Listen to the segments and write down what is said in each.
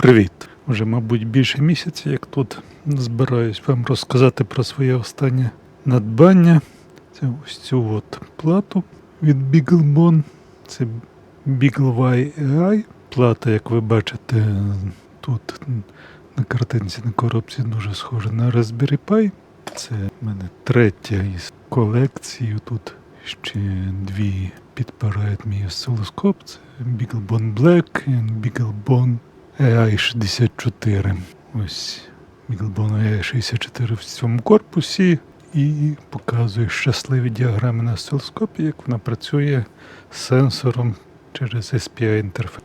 Привіт! Вже, мабуть, більше місяця, як тут збираюсь вам розказати про своє останнє надбання. Це ось цю от плату від BeagleBone. Це BeagleY AI. Плата, як ви бачите, тут на картинці на коробці дуже схожа на Raspberry Pi. Це в мене третя із колекції. Тут ще дві підпирають мій осцилоскоп. Це BeagleBone Black і BeagleBone AI 64. Ось BeagleBone AI 64 в цьому корпусі і показує щасливі діаграми на осцилоскопі, як вона працює з сенсором через SPI інтерфейс.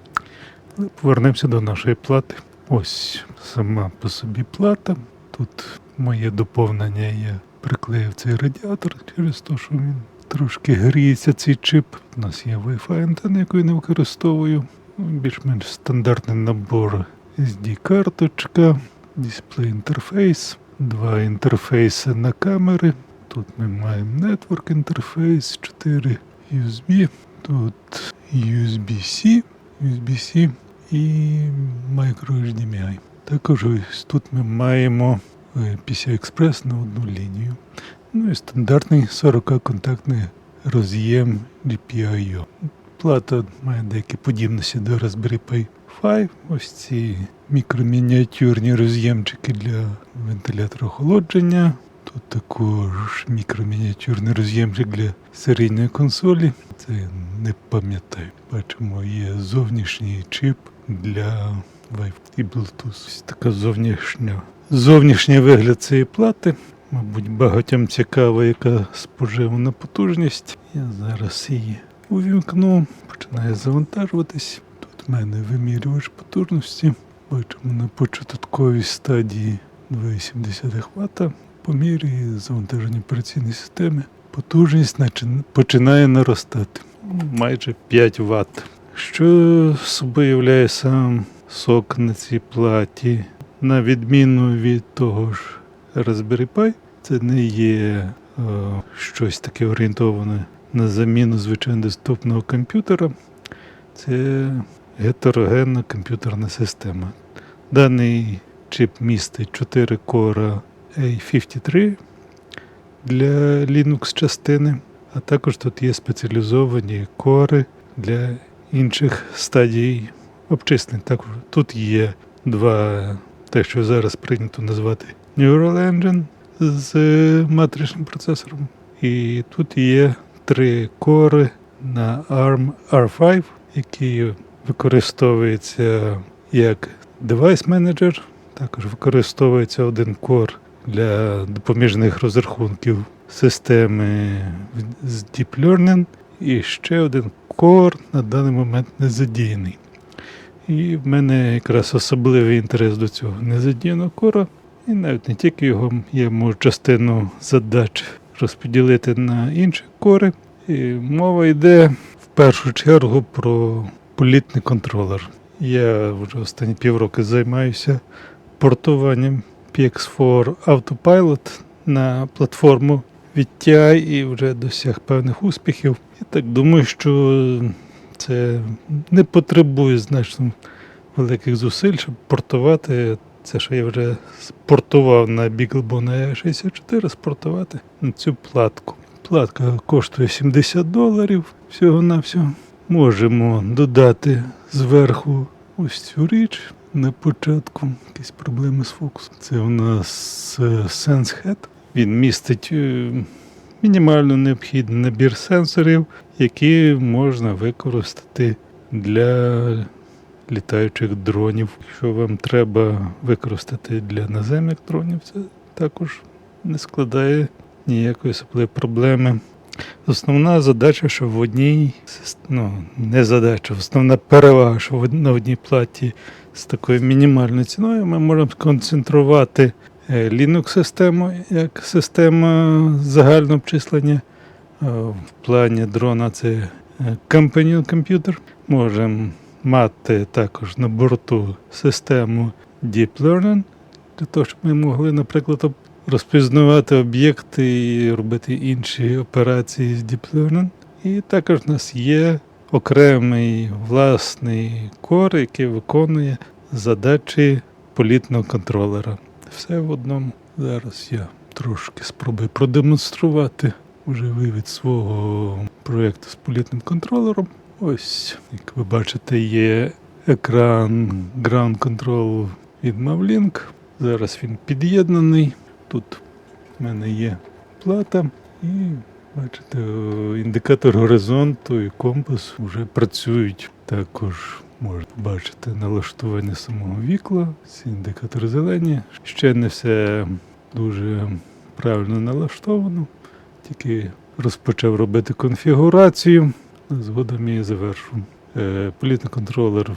Але повернемося до нашої плати. Ось сама по собі плата. Тут моє доповнення я приклеїв цей радіатор через те, що він трошки гріється цей чип. У нас є Wi-Fi антенна, яку я не використовую. Більш-менш стандартний набор SD-карточка, дисплей інтерфейс, два інтерфейси на камери. Тут ми маємо Network інтерфейс, 4 USB, тут USB-C, USB-C і Micro HDMI. Також ось тут ми маємо е, PCI-Express на одну лінію. Ну і стандартний 40-контактний роз'єм GPIO. Плата має деякі подібності до Raspberry Pi 5. Ось ці мікромініатюрні роз'ємчики для вентилятора охолодження. Тут також мікромініатюрний роз'ємчик для серійної консолі. Це не пам'ятаю. Бачимо, є зовнішній чип для Wi-Fi і Bluetooth. Ось така зовнішня. Зовнішній вигляд цієї плати. Мабуть, багатьом цікаво, яка споживана потужність. Я зараз її увімкну, починає завантажуватись. Тут в мене вимірювач потужності. Бачимо на початковій стадії 2,7 Вт. По мірі завантаження операційної системи потужність починає наростати. Майже 5 Вт. Що собою являє сам сок на цій платі? На відміну від того ж Raspberry Pi, це не є е, щось таке орієнтоване на заміну звичайно доступного комп'ютера. Це гетерогенна комп'ютерна система. Даний чип містить 4 кора A53 для Linux частини, а також тут є спеціалізовані кори для інших стадій обчислень. Також тут є два, те, що зараз прийнято назвати Neural Engine з матричним процесором. І тут є три кори на ARM R5, які використовуються як девайс менеджер. Також використовується один кор для допоміжних розрахунків системи з Deep Learning. І ще один кор на даний момент не задіяний. І в мене якраз особливий інтерес до цього незадіяного кора. І навіть не тільки його, я можу частину задач розподілити на інші кори. І мова йде в першу чергу про політний контролер. Я вже останні півроку займаюся портуванням PX4 Autopilot на платформу від і вже досяг певних успіхів. Я так думаю, що це не потребує значно великих зусиль, щоб портувати це, що я вже спортував на BeagleBone 64, спортувати на цю платку. Платка коштує 70 доларів всього-навсього. Можемо додати зверху ось цю річ на початку. Якісь проблеми з фокусом. Це у нас е, SenseHead. Він містить е, мінімально необхідний набір сенсорів, які можна використати для літаючих дронів. Якщо вам треба використати для наземних дронів, це також не складає ніякої особливої проблеми. Основна задача, що в одній ну, не задача, основна перевага, що на одній платі з такою мінімальною ціною ми можемо сконцентрувати е, Linux-систему як система загального обчислення. Е, В плані дрона це е, Companion Computer. Можемо мати також на борту систему Deep Learning, для того, щоб ми могли, наприклад, розпізнавати об'єкти і робити інші операції з Deep Learning. І також в нас є окремий власний кор, який виконує задачі політного контролера. Все в одному. Зараз я трошки спробую продемонструвати уже вивід свого проєкту з політним контролером. Ось, як ви бачите, є екран Ground Control від Mavlink. Зараз він під'єднаний. Тут в мене є плата і бачите, індикатор горизонту і компас вже працюють. Також можна побачити налаштування самого вікла. Ці індикатори зелені. Ще не все дуже правильно налаштовано. Тільки розпочав робити конфігурацію. Згодом її завершу. Е, Політний контролер,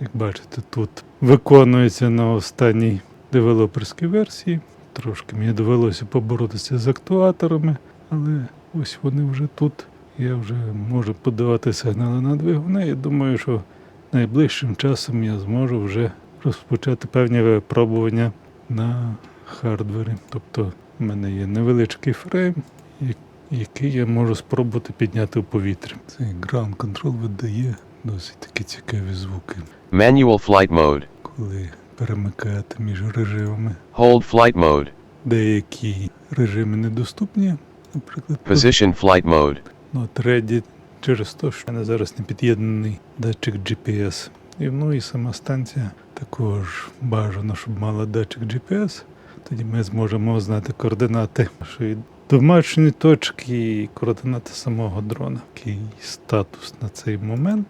як бачите, тут виконується на останній девелоперській версії. Трошки мені довелося поборотися з актуаторами, але ось вони вже тут. Я вже можу подавати сигнали на двигуни. Я думаю, що найближчим часом я зможу вже розпочати певні випробування на хардвері. Тобто в мене є невеличкий фрейм, я- який я можу спробувати підняти в повітря. Цей ground control видає досить такі цікаві звуки, Manual flight mode. коли перемикаєте між режимами. Hold flight mode. Деякі режими недоступні, наприклад, Position flight mode. Ну, треді через те, що в мене зараз не під'єднаний датчик GPS. І ну і сама станція також бажано, щоб мала датчик GPS. Тоді ми зможемо знати координати нашої домашньої точки і координати самого дрона. Який статус на цей момент.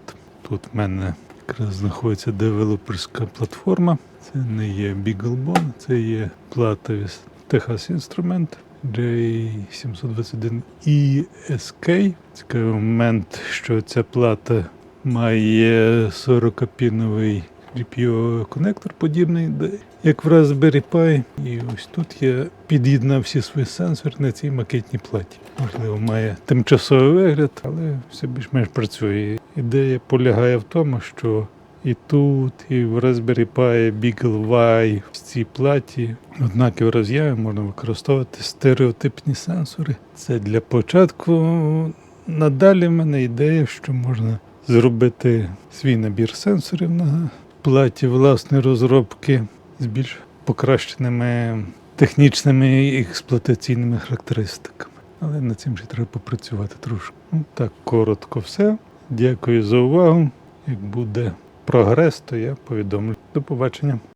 Тут в мене якраз знаходиться девелоперська платформа. Це не є BeagleBone, це є плата від Texas Instrument. J721 ESK. Цікавий момент, що ця плата має 40-піновий GPIO-конектор подібний, як в Raspberry Pi. І ось тут я під'єднав всі свої сенсори на цій макетній платі. Можливо, має тимчасовий вигляд, але все більш-менш працює. Ідея полягає в тому, що і тут, і в Raspberry Pi Beagle Y в цій платі однакові роз'яви можна використовувати стереотипні сенсори. Це для початку. Надалі в мене ідея, що можна зробити свій набір сенсорів на платі власної розробки з більш покращеними технічними і експлуатаційними характеристиками. Але над цим ще треба попрацювати трошки. Ну, так, коротко все. Дякую за увагу. Як буде прогрес, то я повідомлю. До побачення.